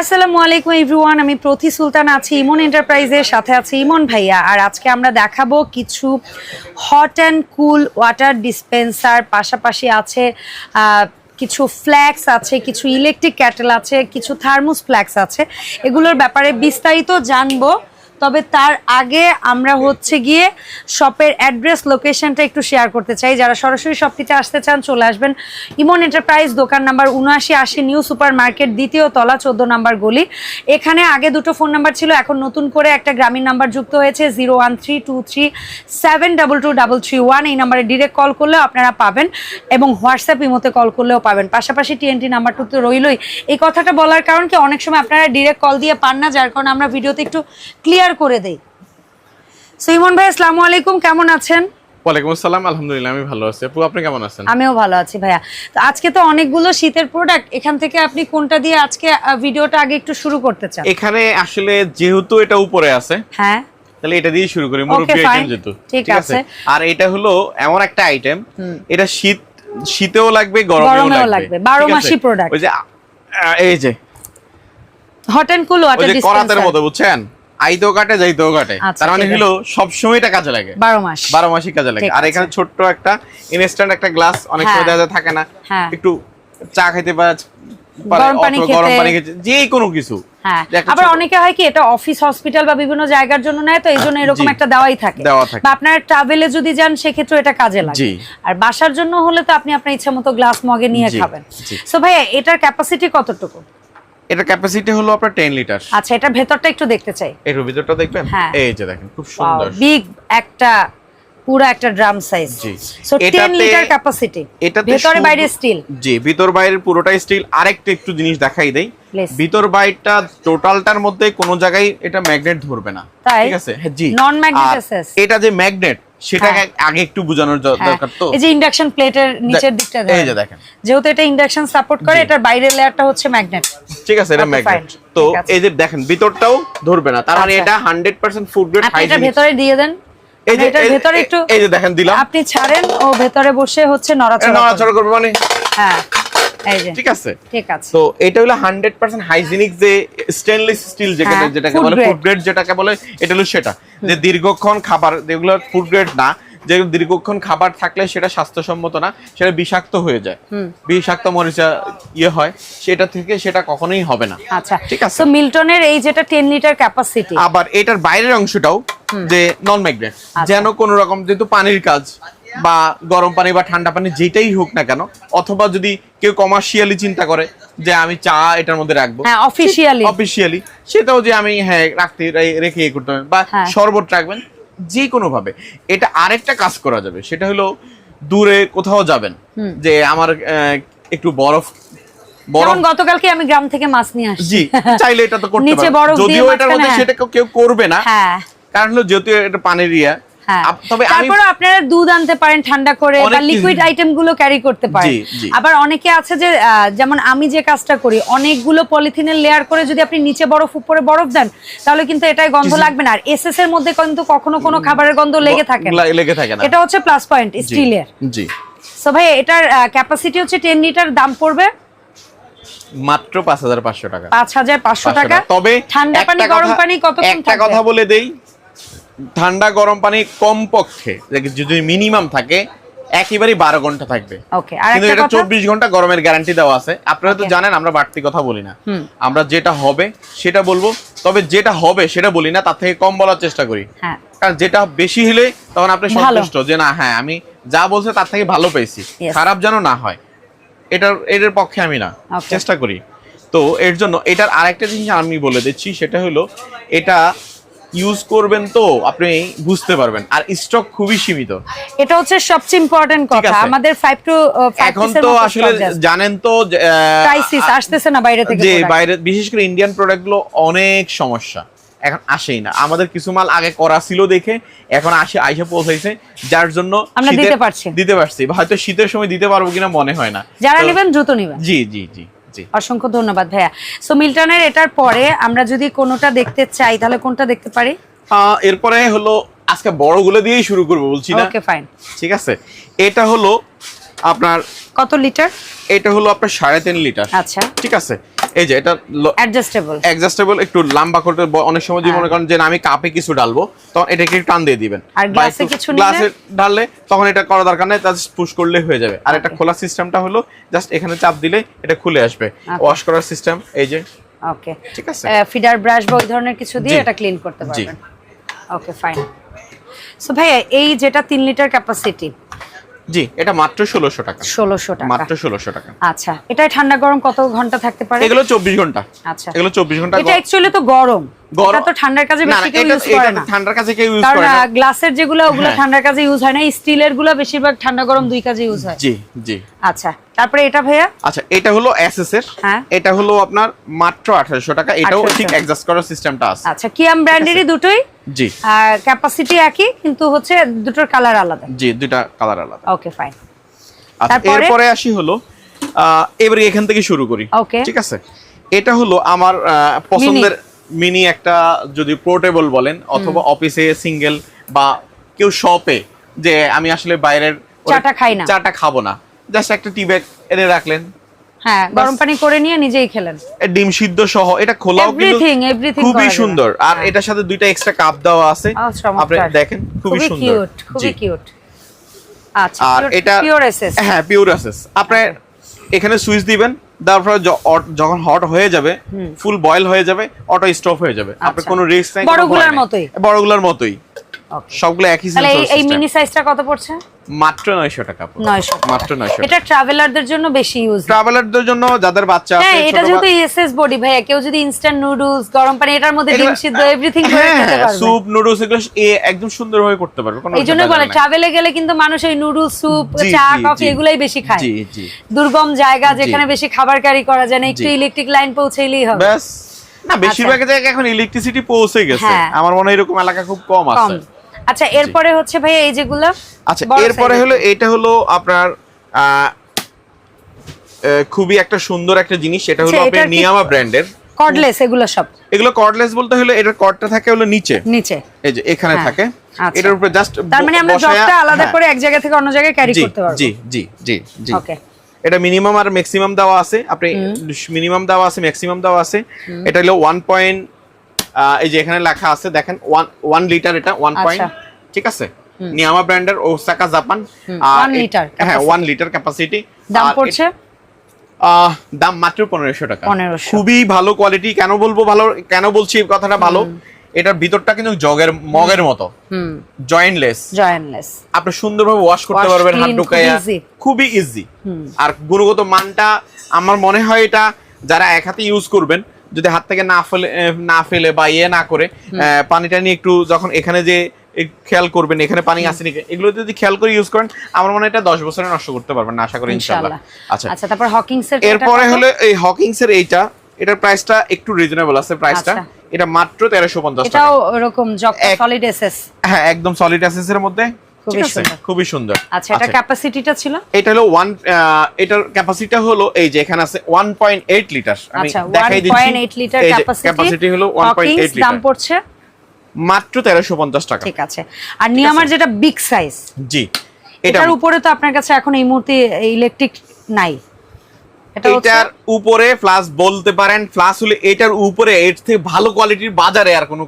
আসসালামু আলাইকুম এভরিওয়ান, আমি প্রতি সুলতান আছি, ইমন এন্টারপ্রাইজের সাথে আছি ইমন ভাইয়া। আর আজকে আমরা দেখাবো কিছু hot and cool water dispenser পাশাপাশি আছে কিছু ফ্ল্যাক্স আছে, কিছু ইলেকট্রিক ক্যাটেল আছে, কিছু থার্মোস ফ্ল্যাক্স আছে। এগুলোর ব্যাপারে বিস্তারিত জানব। তবে তার আগে আমরা হচ্ছে গিয়ে শপের অ্যাড্রেস লোকেশনটা একটু শেয়ার করতে চাই। যারা সরাসরি শপটিতে আসতে চান, চলে আসবেন ইমন এন্টারপ্রাইজ দোকান নাম্বার উনআশি, আশি নিউ সুপার মার্কেট দ্বিতীয় তলা, চোদ্দ নাম্বার গলি। এখানে আগে দুটো ফোন নাম্বার ছিল, এখন নতুন করে একটা গ্রামীণ নাম্বার যুক্ত হয়েছে zero one three two three seven double two double three one এই নাম্বারে ডিরেক্ট কল করলেও আপনারা পাবেন এবং হোয়াটসঅ্যাপ ইমোতে কল করলেও পাবেন। পাশাপাশি টিএনটি নাম্বারটা তো রইলই। এই কথাটা বলার কারণ কি, অনেক সময় আপনারা ডিরেক্ট কল দিয়ে পান না, যার কারণে আমরা ভিডিওতে একটু ক্লিয়ার করে দেই। সুইমন ভাই আসসালামু আলাইকুম কেমন আছেন? ওয়ালাইকুম আসসালাম আলহামদুলিল্লাহ আমি ভালো আছি। আপু আপনি কেমন আছেন? আমিও ভালো আছি ভাইয়া। তো আজকে তো অনেকগুলো শীতের প্রোডাক্ট এখান থেকে আপনি কোনটা দিয়ে আজকে ভিডিওটা আগে একটু শুরু করতে চান? এখানে আসলে যেহেতু এটা উপরে আছে হ্যাঁ। তাহলে এটা দিয়ে শুরু করি মুরব্বি আইটেম যেহেতু। ঠিক আছে। আর এটা হলো এমন একটা আইটেম এটা শীত শীতেও লাগবে গরমেও লাগবে, লাগবে। বারো ঠিক আছে? মাসি product। ওই যে এই যে হট অ্যান্ড কুল ওই ওয়াটার যে করাতের ডিসপেন্সার মতো বুঝছেন? আইতেও কাটে যাইতেও কাটে। আচ্ছা, তার মানে হলো সব সময় এটা কাজে লাগে। বারো মাস। বারো মাসই কাজে লাগে। আর এখানে। ছোট্ট একটা ইনস্ট্যান্ট একটা গ্লাস অনেক সময় হ্যাঁ। দেখা থাকে না। হ্যাঁ। একটু চা খাইতে পারে পারে, গরম পানি খেতে। যে কোনো কিছু। হ্যাঁ। আবার অনেকে হয় কি এটা অফিস হসপিটাল বা বিভিন্ন জায়গার জন্য নেয় তো এই জন্য এরকম একটা দেওয়াই থাকে। বা আপনার ট্রাভেলে যদি যান সেক্ষেত্রে এটা কাজে লাগে। আর বাসার জন্য হলে তো আপনি আপনার ইচ্ছা মতো গ্লাস মগে নিয়ে খাবেন। সো ভাইয়া এটার ক্যাপাসিটি কতটুকু? এটা ক্যাপাসিটি হলো আপনার 10 লিটার আচ্ছা এটা ভেতরটা একটু দেখতে চাই। এর ভিতরটা দেখবেন? হ্যাঁ। এই যে দেখেন খুব সুন্দর। বিগ একটা পুরো একটা drum size. So 10 litre capacity এটাতে ভেতরে বাইরে স্টিল জি ভিতর বাইরের পুরোটাই স্টিল আরেকটা একটু জিনিস দেখাই দেই। ভিতর বাইরটা টোটালটার মধ্যে কোনো জায়গায় এটা ম্যাগনেট ধরবে না। ঠিক আছে? হ্যাঁ জি। Non-magnet এটা যে ম্যাগনেট সেটা হ্যাঁ। আগে একটু বোঝানোর হ্যাঁ। দরকার তো। এই যে ইন্ডাকশন প্লেটের নিচের দিকটা এই যে দেখেন। যেহেতু এটা ইন্ডাকশন সাপোর্ট করে। এটার বাইরের লেয়ারটা হচ্ছে ম্যাগনেট ঠিক আছে এটা ম্যাগনেট তো এই যে দেখেন ভিতরটাও ধরবে না। তার মানে আচ্ছা। এটা 100% ফুড গ্রেড আপনি এটা ভেতরে দিয়ে দেন। এই যে ভেতরে একটু এই যে দেখেন দিলাম। আপনি ছাড়েন ও ভেতরে বসে হচ্ছে নড়াচড়া নড়াচড়া করবে মানে? হ্যাঁ ঠিক আছে। ঠিক আছে। তো এটা হলো হান্ড্রেড পার্সেন্ট হাইজিনিক যে স্টেনলেস স্টিল যেটা হ্যাঁ, যেটাকে বলে ফুড গ্রেড যেটাকে বলে এটা হলো সেটা। যে দীর্ঘক্ষণ খাবার যেগুলো ফুড গ্রেড না যেগুলো দীর্ঘক্ষণ খাবার থাকলে সেটা স্বাস্থ্যসম্মত না সেটা বিষাক্ত হয়ে যায়। বিষাক্ত মরিচা ইয়ে হয় সেটা থেকে সেটা কখনোই হবে না। আচ্ছা। ঠিক আছে। তো মিল্টনের এই যেটা 10 লিটার ক্যাপাসিটি আবার এটার বাইরের অংশটাও যে নন ম্যাগনেট আচ্ছা। যেন কোন রকম যেহেতু পানির কাজ বা গরম পানি বা ঠান্ডা পানি যেটাই হোক না কেন অথবা যদি কেউ কমার্শিয়ালি চিন্তা করে যে আমি চা এটার মধ্যে রাখব হ্যাঁ অফিশিয়ালি অফিসিয়ালি সেটাও যে আমি হ্যাঁ রাখতে রেখে ইয়ে করতে হবে বা হ্যাঁ। শরবত রাখবেন যে কোনো ভাবে এটা আরেকটা কাজ করা যাবে সেটা হলো দূরে কোথাও যাবেন যে আমার একটু বরফ গতকালকে আমি গ্রাম থেকে মাছ নিয়ে আসছি। জি চাইলে এটা তো করতে যদিও এটার মধ্যে সেটা কেউ- কেউ করবে না হ্যাঁ। কারণ হলো যেহেতু এটা পানির ইয়া হ্যাঁ। তারপরে আপনারা দুধ আনতে পারেন ঠান্ডা করে বা লিকুইড আইটেমগুলো ক্যারি করতে পারেন। আবার অনেকে আছে যে যেমন আমি যে কাজটা করি অনেকগুলো পলিথিনের লেয়ার করে যদি আপনি নিচে বরফ উপরে বরফ দেন তাহলে কিন্তু এটাই গন্ধ লাগবে না। আর এসএস এর মধ্যে কিন্তু কখনো কোনো খাবারের গন্ধ লেগে থাকে না। লেগে থাকে না। এটা হচ্ছে প্লাস পয়েন্ট জি, স্টিলের জি। সো ভাই এটার ক্যাপাসিটি হচ্ছে লিটার দাম পড়বে? মাত্র পাঁচ হাজার পাঁচশো টাকা। পাঁচ হাজার পাঁচশো টাকা। তবে ঠান্ডা পানি গরম পানি কতক্ষণ একটা কথা বলে দেই ঠান্ডা গরম পানি কমপক্ষে যদি মিনিমাম থাকে একেবারেই বারো ঘণ্টা থাকবে। কিন্তু এটা চব্বিশ ঘণ্টা গরমের গ্যারান্টি দেওয়া আছে। আপনারা তো জানেন আমরা বাড়তি কথা বলি না। আমরা যেটা হবে সেটা বলব। তবে যেটা হবে সেটা বলি না তার থেকে কম বলার চেষ্টা করি। হ্যাঁ। কারণ যেটা বেশি হলে তখন আপনি সন্তুষ্ট যে না হ্যাঁ আমি যা বলছে তার থেকে ভালো পেয়েছি। খারাপ যেন না হয়। এটার এটার পক্ষে আমি না। চেষ্টা করি। তো এর জন্য এটার আরেকটা জিনিস আমি বলে দিচ্ছি সেটা হলো এটা ইউজ করবেন তো আপনি বুঝতে পারবেন। আর স্টক খুবই সীমিত। এটা হচ্ছে সবচেয়ে ইম্পর্টেন্ট কথা। আমাদের ফাইভ টু এখন তো আসলে জানেন তো ক্রাইসিস আসতেছে না বাইরে থেকে যে বাইরে বিশেষ করে ইন্ডিয়ান প্রোডাক্টগুলো অনেক সমস্যা। এখন আসেই না। আমাদের কিছু মাল আগে করা ছিল দেখে এখন আসে আইসা পৌঁছাইছে। যার জন্য আমরা দিতে পারছি। দিতে পারছি। হয়তো শীতের সময় দিতে পারব কিনা মনে হয় না। যারা নেবেন দ্রুত নেবেন। জি জি জি জি। অসংখ্য ধন্যবাদ ভাইয়া। সো মিল্টনের এটার পরে আমরা যদি কোনোটা দেখতে চাই তাহলে কোনটা দেখতে পারি? এরপরে হলো আজকে বড়গুলো দিয়েই শুরু করব বলছি না? ওকে ফাইন ঠিক আছে? এটা হলো আপনার কত লিটার? এটা হলো আপনার সাড়ে তিন লিটার। আচ্ছা। ঠিক আছে? এই যে এটা অ্যাডজাস্টেবল অ্যাডজাস্টেবল একটু লম্বা করতে অনেক সময় যদি হ্যাঁ। মনে করেন যে আমি কাপে কিছু ডালবো তখন এটাকে একটু টান দিয়ে দিবেন। আর গ্লাসে কিছু নিলে? গ্লাসে ঢাললে তখন এটা করা দরকার নেই জাস্ট পুশ করলে হয়ে যাবে। আর এটা খোলা সিস্টেমটা হলো জাস্ট এখানে চাপ দিলে এটা খুলে আসবে। ওয়াশ করার সিস্টেম এই যে। ওকে ঠিক আছে? ফিডার ব্রাশ বা ওই ধরনের কিছু দিয়ে এটা ক্লিন করতে। পারবেন। ওকে ফাইন সো ভাইয়া এই যেটা তিন লিটার ক্যাপাসিটি জি এটা মাত্র ষোলোশো টাকা। ষোলোশো টাকা। মাত্র ষোলোশো টাকা। আচ্ছা এটাই ঠান্ডা গরম কত ঘণ্টা থাকতে পারে? এগুলো চব্বিশ ঘণ্টা। আচ্ছা। এগুলো চব্বিশ ঘণ্টা এটা অ্যাকচুয়ালি তো গরম- এটা তো ঠান্ডার কাজে বেশি কেউ ইউজ করে না। ঠান্ডার কাছে কেউ ইউজ করে না। গ্লাসের যেগুলো ওগুলো হ্যাঁ। ঠান্ডার কাজে ইউজ হয় না স্টিলেরগুলো বেশিরভাগ ঠান্ডা গরম দুই কাজে ইউজ হয়। জি জি। আচ্ছা তারপরে এটা ভাইয়া? আচ্ছা এটা হলো এসএস এর। হ্যাঁ। এটা হলো আপনার মাত্র আঠারোশো টাকা। এটাও ঠিক অ্যাডজাস্ট করার সিস্টেমটা আছে। আচ্ছা কিয়াম ব্র্যান্ডেরই দুটোই? জি। আর ক্যাপাসিটি একই কিন্তু হচ্ছে দুটোর কালার আলাদা। জি দুইটা কালার আলাদা। ওকে ফাইন আচ্ছা তারপরে? এরপরে আসি হলো এবারে এখান থেকে শুরু করি. ঠিক আছে? এটা হলো আমার পছন্দের মিনি একটা যদি পোর্টেবল বলেন অথবা অফিসে সিঙ্গেল বা কেউ শপে যে আমি আসলে বাইরের চাটা খাই না। চাটা খাব না। জাস্ট একটা টি ব্যাগ এনে রাখলেন। হ্যাঁ গরম পানি করে নিয়ে নিজেই খেলেন। ডিম সিদ্ধ সহ এটা খোলাও কিন্তু খুবই সুন্দর। আর হ্যাঁ। এটার সাথে দুইটা এক্সট্রা কাপ দেওয়া আছে। আপনি দেখেন খুবই খুবই সুন্দর। খুবই কিউট আচ্ছা আর এটা পিওর এসএস হ্যাঁ পিওর এসএস আপনি এখানে সুইচ দিবেন। তারপর যখন হট হয়ে যাবে ফুল বয়েল হয়ে যাবে অটো স্টপ হয়ে যাবে আপনার আচ্ছা। কোনো রিস্ক নাই বড়গুলোর। মতোই? বড়গুলার মতোই. সবগুলো একই তাহলে এই-। মিনি সাইজটা কত পড়ছে? মাত্র 900 টাকা পুরো। 900 মাত্র 900 এটা ট্রাভেলারদের জন্য বেশি ইউজ ট্রাভেলারদের জন্য যাদের বাচ্চা আছে হ্যাঁ এটা যেহেতু এসএস বডি ভাইয়া কেউ যদি ইনস্ট্যান্ট নুডলস গরম পানি এটার মধ্যে ডিম সিদ্ধ এভরিথিং করে হ্যাঁ, খেতে পারবে। স্যুপ নুডলস এগুলো এ একদম সুন্দরভাবে করতে পারবে কোনো এই জন্য বলে ট্রাভেলে গেলে কিন্তু মানুষ এই নুডলস স্যুপ চা কফি এগুলাই বেশি খায়। জি জি। দুর্গম জায়গা যেখানে বেশি খাবার ক্যারি করা যায় না একটু ইলেকট্রিক লাইন পৌঁছাইলেই হবে। ব্যাস। না বেশিরভাগ জায়গায় এখন ইলেকট্রিসিটি পৌঁছে গেছে। হ্যাঁ। আমার মনে হয় এরকম এলাকা খুব কম। আছে। আচ্ছা এরপরে হচ্ছে ভাইয়া এই যেগুলো আচ্ছা এরপরে হলো এটা হলো আপনার খুবই একটা সুন্দর একটা জিনিস সেটা হলো আচ্ছা, আপনার নিয়ামা ব্র্যান্ডের কর্ডলেস এগুলো সব? এগুলো কর্ডলেস বলতে হলো এটার কর্ডটা থাকে হলো নিচে। নিচে। এই যে এখানে হ্যাঁ, থাকে। আচ্ছা। এটার উপরে জাস্ট তার মানে আমরা জবটা আলাদা করে এক জায়গা থেকে অন্য জায়গায় ক্যারি করতে পারব। জি জি জি জি। ওকে এটা মিনিমাম আর ম্যাক্সিমাম দেওয়া আছে। আপনি মিনিমাম দেওয়া আছে ম্যাক্সিমাম দেওয়া আছে। এটা হলো ওয়ান পয়েন্ট এই যে এখানে লেখা আছে দেখেন ওয়ান ওয়ান লিটার এটা ওয়ান পয়েন্ট আচ্ছা। ঠিক আছে? নিয়ামা ব্র্যান্ডের ওসাকা জাপান আর one হ্যাঁ ওয়ান লিটার ক্যাপাসিটি দাম পড়ছে? দাম মাত্র পনেরোশো টাকা। খুবই ভালো কোয়ালিটি কেন বলব ভালো কেন বলছি কথাটা ভালো? এটার ভিতরটা কিন্তু জগের মগের মতো। জয়েন্টলেস জয়েনলেস আপনি সুন্দরভাবে ওয়াশ করতে পারবেন হাত ঢুকাইয়া। খুবই ইজি আর গুণগত মানটা আমার মনে হয় এটা যারা এক হাতে ইউজ করবেন যদি হাত থেকে না ফেলে না ফেলে বা ইয়ে না করে পানিটা নিয়ে একটু যখন এখানে যে খেয়াল করবেন এখানে পানি আসেনি এগুলো যদি খেয়াল করে ইউজ করেন আমার মনে হয় এটা দশ বছরে নষ্ট করতে পারবেন না আশা করি ইনশাল্লাহ ইনশাআল্লাহ। আচ্ছা। আচ্ছা তারপর হকিংস এর এরপরে হলো এই হকিংস এর এইটা এটার প্রাইসটা একটু রিজনেবল আছে প্রাইসটা আচ্ছা। এটা মাত্র তেরোশো পঞ্চাশ টাকা। এটাও এরকম জক সলিড এসএস হ্যাঁ একদম সলিড অ্যাসেস এর মধ্যে। খুবই সুন্দর। আচ্ছা এটা ক্যাপাসিটিটা ছিল? এটা হলো ওয়ান এটার ক্যাপাসিটি হলো এই যে এখানে আছে ওয়ান পয়েন্ট এইট লিটার আমি আচ্ছা দেখাই দিচ্ছি। 1.8 লিটার ক্যাপাসিটি ক্যাপাসিটি হলো 1.8 লিটার দাম পড়ছে? মাত্র তেরোশো পঞ্চাশ টাকা। ঠিক আছে। আর নিয়ামার যেটা বিগ সাইজ জি। এটার উপরে তো আপনার কাছে এখন এই মুহূর্তে ইলেকট্রিক নাই। এটার উপরে প্লাস বলতে পারেন প্লাস হলে এটার উপরে এর থেকে ভালো কোয়ালিটির বাজারে আর কোনো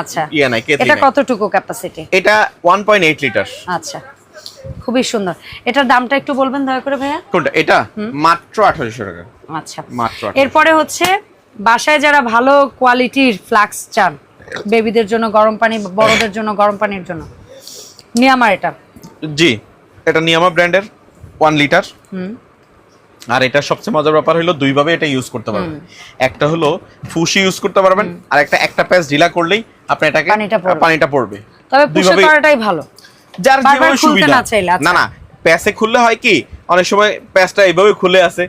আচ্ছা। ইয়ে নাই এটা। কতটুকু ক্যাপাসিটি এটা ওয়ান পয়েন্ট এইট লিটার আচ্ছা খুবই সুন্দর। এটার দামটা একটু বলবেন দয়া করে ভাইয়া? কোনটা? এটা? মাত্র আঠারোশো টাকা। আচ্ছা। মাত্র এরপরে হচ্ছে বাসায় যারা ভালো কোয়ালিটির ফ্লাক্স চান বেবিদের জন্য গরম পানি বড়দের জন্য গরম পানির জন্য নিয়ামার এটা? জি এটা নিয়ামা ব্র্যান্ডের ওয়ান লিটার হুম। আর এটা সবচেয়ে মজার ব্যাপার হলো দুইভাবে এটা ইউজ করতে পারবেন। একটা হলো ফুসি ইউজ করতে পারবেন আর একটা একটা প্যাচ ঢিলা করলেই আপনি এটাকে পানিটা পড়বে। তবে পুষে করাটাই ভালো। যার যেভাবে সুবিধা না আচ্ছা। না না প্যাচে খুললে হয় কি অনেক সময় প্যাচটা এইভাবে খুলে আছে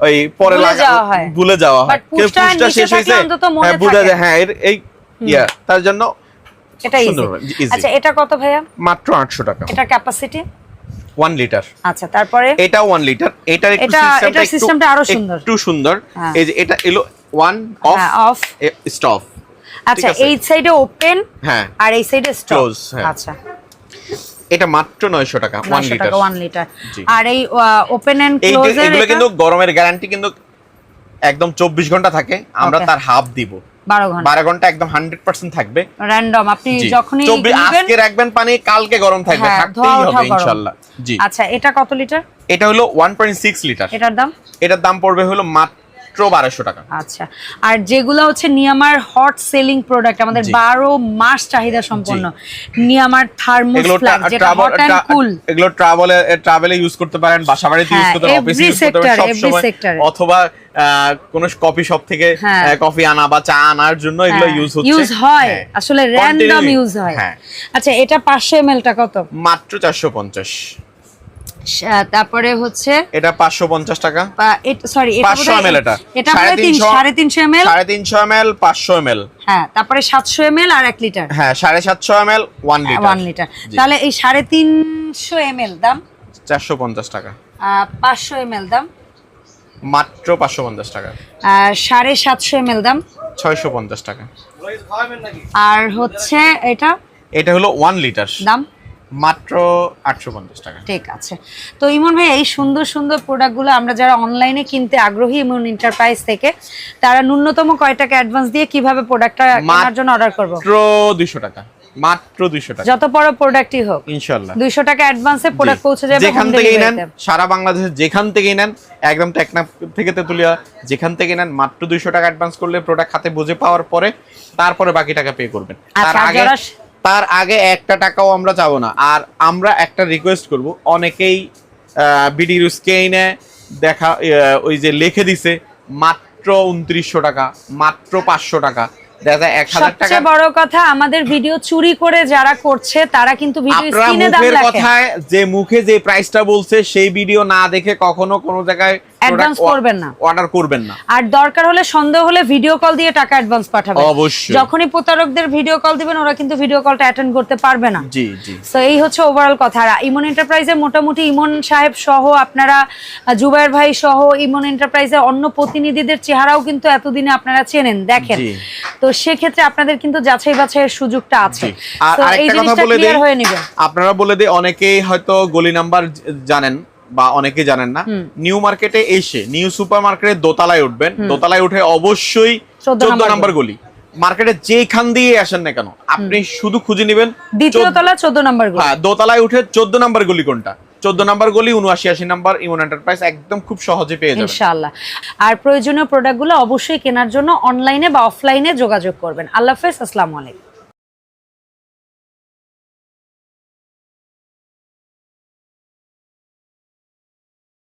ওই পরে ভুলে লাগা যাওয়া হয়। ভুলে যাওয়া হয়। পুশটা শেষ হয়েছে হ্যাঁ বোঝা। যায় হ্যাঁ এর- এই ইয়া তার জন্য এটা ইজি আচ্ছা এটা কত ভাইয়া? মাত্র আটশো টাকা। এটা ক্যাপাসিটি ওয়ান লিটার আচ্ছা তারপরে? এটা ওয়ান লিটার এটা একটু এটা- সিস্টেমটা এটার একটু systemটা আরও সুন্দর। একটু সুন্দর। হ্যাঁ। এই যে এটা এলো ওয়ান অফ অফ স্টপ আচ্ছা এই সাইডে ওপেন হ্যাঁ। আর এই সাইডে স্টপ হ্যাঁ। আচ্ছা। এটা মাত্র নয়শো টাকা ওয়ান 900 লিটার টাকা 1 লিটার আর এই ওপেন এন্ড ক্লোজ এগুলো কিন্তু গরমের গ্যারান্টি কিন্তু একদম চব্বিশ ঘণ্টা থাকে। আমরা তার হাফ দিব। বারো ঘণ্টা। একদম হান্ড্রেড পার্সেন্ট থাকবে। র্যান্ডম আপনি। যখনই আজকে রাখবেন পানি কালকে গরম থাকবে হ্যাঁ, থাকতেই হবে ওঠা জি। আচ্ছা এটা কত লিটার? এটা হলো ওয়ান পয়েন্ট সিক্স লিটার এটার দাম? এটার দাম পড়বে হলো মাত্র বারোশো টাকা। আচ্ছা। আর যেগুলো হচ্ছে নিয়ামার হট সেলিং প্রোডাক্ট আমাদের বারো মাস চাহিদা সম্পন্ন। নিয়ামার থার্মোস এগুলো ট্রাভেলে ট্রাভেলে ইউজ করতে পারেন বাসা বাড়িতে ইউজ হ্যাঁ, করতে পারেন অফিসে ইউজ করতে পারেন সব সময় অথবা কোনো কফি শপ থেকে হ্যাঁ। কফি আনা বা চা আনার জন্য এগুলো ইউজ হচ্ছে। ইউজ হয়। হ্যাঁ। আসলে র্যান্ডম ইউজ হয়। হ্যাঁ। আচ্ছা এটা পাঁচশো এম টা কত? মাত্র চারশো পঞ্চাশ। আহ, তারপরে হচ্ছে এটা পাঁচশো পঞ্চাশ টাকা। সরি পাঁচশো এম এল এটা। এটা বোধহয় তিন- সাড়ে তিনশো এম এল সাড়ে তিনশো এম এল পাঁচশো এম এল হ্যাঁ তারপরে সাতশো এম এল আর এক লিটার হ্যাঁ সাড়ে সাতশো M L one litre one litre তাহলে এই সাড়ে তিনশো এম দাম? চারশো পঞ্চাশ টাকা। পাঁচশো এম এল দাম? মাত্র পাঁচশো পঞ্চাশ টাকা। আর সাড়ে সাতশো এম দাম? ছয়শো পঞ্চাশ টাকা। আর হচ্ছে এটা? এটা হলো ওয়ান লিটার দাম? মাত্র আটশো পঞ্চাশ টাকা। ঠিক আছে। তো ইমন ভাই এই সুন্দর সুন্দর প্রোডাক্টগুলো আমরা যারা অনলাইনে কিনতে আগ্রহী ইমন এন্টারপ্রাইজ থেকে তারা ন্যূনতম কয় টাকা অ্যাডভান্স দিয়ে কীভাবে প্রোডাক্টটা কেনার জন্য অর্ডার করব? মাত্র দুইশো টাকা। মাত্র টাকা। যত বড় প্রোডাক্টই হোক ইনশাল্লাহ দুইশো টাকা অ্যাডভান্সে প্রোডাক্ট পৌঁছে যাবে যেখান delivery নেন সারা বাংলাদেশে যেখান থেকেই নেন একদম টেকনাফ থেকে তেতুলিয়া যেখান থেকে নেন মাত্র দুইশো টাকা অ্যাডভান্স করলে প্রোডাক্ট হাতে বুঝে পাওয়ার পরে তারপরে বাকি টাকা পে করবেন তার আচ্ছা, আর আগে তার আগে একটা টাকাও আমরা চাবো না। আর আমরা একটা রিকোয়েস্ট করব। অনেকেই বিডি রুস্কেইনে দেখা ওই যে লিখে দিছে মাত্র উনত্রিশশো টাকা মাত্র পাঁচশো টাকা। দেখা এক হাজার টাকা সবচেয়ে বড় কথা আমাদের ভিডিও চুরি করে যারা করছে তারা কিন্তু ভিডিও স্ক্রিনে দাম মুখের কথায় যে মুখে যে প্রাইসটা বলছে সেই ভিডিও না দেখে কখনো কোনো জায়গায় Advance করবেন না। অর্ডার করবেন না। আর দরকার হলে সন্দেহ হলে ভিডিও কল দিয়ে টাকা অ্যাডভান্স পাঠাবেন। অবশ্যই। যখনই প্রতারকদের ভিডিও কল দিবেন ওরা কিন্তু ভিডিও কলটা অ্যাটেন্ড করতে পারবে না। জি জি। তো এই হচ্ছে ওভারঅল কথা। আর ইমন এন্টারপ্রাইজের মোটামুটি ইমন সাহেব সহ আপনারা জুবায়ের ভাই সহ ইমন এন্টারপ্রাইজের অন্য প্রতিনিধিদের চেহারাও কিন্তু এতদিনে আপনারা চেনেন দেখেন। তো সেক্ষেত্রে আপনাদের কিন্তু যাচাই বাছাইয়ের সুযোগটা আছে। আর আরেকটা কথা বলে দিই আপনারা বলে দিই অনেকেই হয়তো গলি নাম্বার জানেন। বা অনেকে জানেন না নিউ মার্কেটে এসে নিউ সুপার মার্কেটে দোতলায় উঠবেন দোতলায় উঠে অবশ্যই চোদ্দ নাম্বার গলি। মার্কেটে যেখান দিয়ে আসেন না কেন আপনি শুধু খুঁজে নেবেন দ্বিতীয় তলা চোদ্দ নম্বরগুলো। হ্যাঁ দোতলায় উঠে চোদ্দ নাম্বার গলি কোনটা? চোদ্দ নাম্বার গলি উনআশি আশি নাম্বার ইমন এন্টারপ্রাইজ একদম খুব সহজে পেয়ে যাবেন। ইনশাআল্লাহ। আর প্রয়োজনীয় প্রোডাক্টগুলো অবশ্যই কেনার জন্য অনলাইনে বা অফলাইনে যোগাযোগ করবেন। আল্লাহ হাফেজ আসসালামু আলাইকুম।